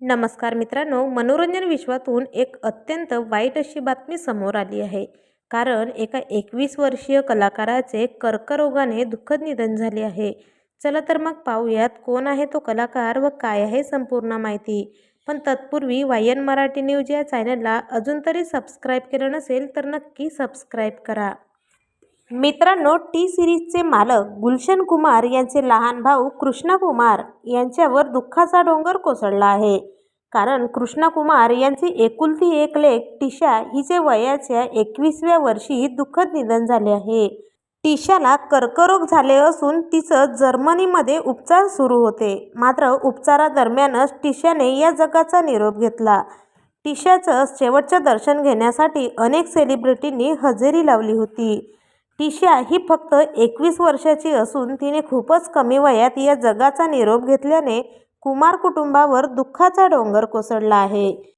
नमस्कार मित्रांनो मनोरंजन विश्वातून एक अत्यंत वाईट अशी बातमी समोर आली आहे. कारण एका एकवीस वर्षीय कलाकाराचे कर्करोगाने दुःखद निधन झाले आहे. चला तर मग पाहूयात कोण आहे तो कलाकार व काय आहे संपूर्ण माहिती. पण तत्पूर्वी वायन मराठी न्यूज या चॅनलला अजून तरी सबस्क्राईब केलं नसेल तर नक्की सबस्क्राईब करा. मित्रांनो टी सिरीजचे मालक गुलशन कुमार यांचे लहान भाऊ कृष्णा कुमार यांच्यावर दुःखाचा डोंगर कोसळला आहे. कारण कृष्णा कुमार यांची एकुलती एक लेख टिशा हिचे वयाच्या एकवीसव्या वर्षी दुःखद निधन झाले आहे. टिशाला कर्करोग झाले असून तिचं जर्मनीमध्ये उपचार सुरू होते. मात्र उपचारादरम्यानच टिशाने या जगाचा निरोप घेतला. टिशाचं शेवटचं दर्शन घेण्यासाठी अनेक सेलिब्रिटींनी हजेरी लावली होती. टिशा ही फक्त एकवीस वर्षाची असून तिने खूपच कमी वयात या जगाचा निरोप घेतल्याने कुमार कुटुंबावर दुःखाचा डोंगर कोसळला आहे.